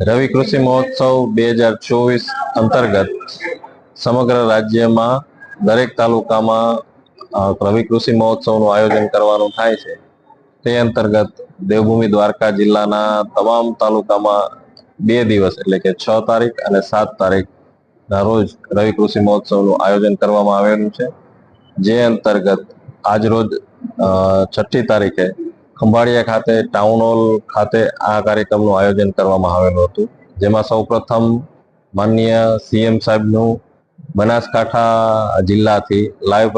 રવિ કૃષિ મહોત્સવ બે હજાર ચોવીસ અંતર્ગત સમગ્ર રાજ્યમાં દરેક તાલુકામાં રવિ કૃષિ મહોત્સવનું આયોજન કરવાનું થાય છે. તે અંતર્ગત દેવભૂમિ દ્વારકા જિલ્લાના તમામ તાલુકામાં બે દિવસ એટલે કે છ તારીખ અને સાત તારીખ ના રોજ રવિ કૃષિ મહોત્સવનું આયોજન કરવામાં આવેલું છે. જે અંતર્ગત આજ રોજ છઠ્ઠી તારીખે ખંભાળિયા ખાતે ટાઉન હોલ ખાતે આ કાર્યક્રમનું આયોજન કરવામાં આવેલું હતું. જેમાં સૌપ્રથમ માનનીય સીએમ સાહેબનું બનાસકાંઠા જિલ્લાથી લાઈવ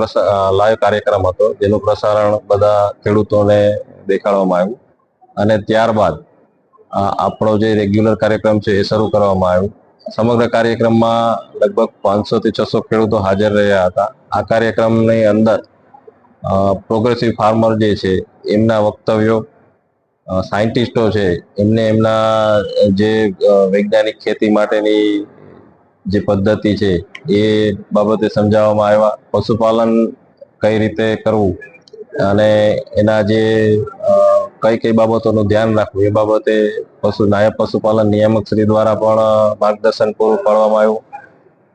લાઈવ કાર્યક્રમ હતો. જેનું પ્રસારણ બધા ખેડૂતોને દેખાડવામાં આવ્યું. અને ત્યારબાદ આપણો જે રેગ્યુલર કાર્યક્રમ છે એ શરૂ કરવામાં આવ્યો. સમગ્ર કાર્યક્રમમાં લગભગ પાંચસો થી છસો ખેડૂતો હાજર રહ્યા હતા. આ કાર્યક્રમની અંદર પ્રોગ્રેસિવ ફાર્મર જે છે, એમના વક્તવ્યો સાયન્ટિસ્ટો છે, એમને એમના જે વૈજ્ઞાનિક ખેતી માટેની જે પદ્ધતિ છે, એ બાબતે સમજાવવામાં આવ્યા. પશુપાલન કઈ રીતે કરવું અને એના જે કઈ કઈ બાબતોનું ધ્યાન રાખવું, એ બાબતે પશુ, નાયબ પશુપાલન નિયામક શ્રી દ્વારા પણ માર્ગદર્શન પૂરું પાડવામાં આવ્યું.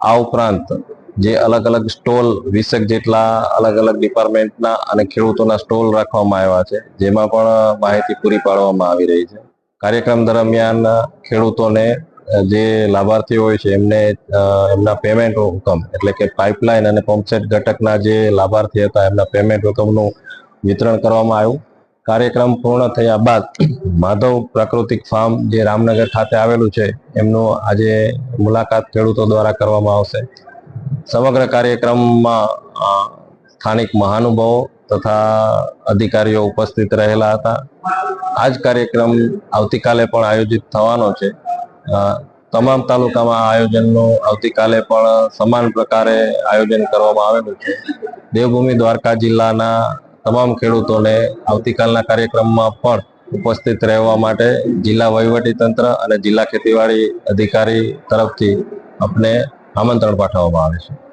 આ ઉપરાંત જે અલગ અલગ સ્ટોલ વીસેક જેટલા અલગ અલગ ડિપાર્ટમેન્ટના અને ખેડૂતોના સ્ટોલ રાખવામાં આવ્યા છે, જેમાં પણ માહિતી પૂરી પાડવામાં આવી રહી છે. કાર્યક્રમ દરમિયાન ખેડૂતોને જે લાભાર્થીઓ હોય છે, એમને એમના પેમેન્ટ હુકમ એટલે કે પાઇપલાઇન અને પંપસેટ ઘટકના જે લાભાર્થી હતા, એમના પેમેન્ટ હુકમનું વિતરણ કરવામાં આવ્યું. કાર્યક્રમ પૂર્ણ થયા બાદ માધવ પ્રાકૃતિક ફાર્મ જે રામનગર ખાતે આવેલું છે, એમનું આજે મુલાકાત ખેડૂતો દ્વારા કરવામાં આવશે. સમગ્ર કાર્યક્રમમાં સ્થાનિક મહાનુભાવો તથા અધિકારીઓ ઉપસ્થિત રહેલા હતા. આ જ કાર્યક્રમ આવતીકાલે પણ આયોજિત થવાનો છે. તમામ તાલુકામાં આયોજનનું આવતીકાલે પણ સમાન પ્રકારે આયોજન કરવામાં આવેલું છે. દેવભૂમિ દ્વારકા જિલ્લાના તમામ ખેડૂતોને આવતીકાલના કાર્યક્રમમાં પણ ઉપસ્થિત રહેવા માટે જિલ્લા વહીવટી તંત્ર અને જિલ્લા ખેતીવાડી અધિકારી તરફથી આપને આમંત્રણ પાઠવવામાં આવે છે.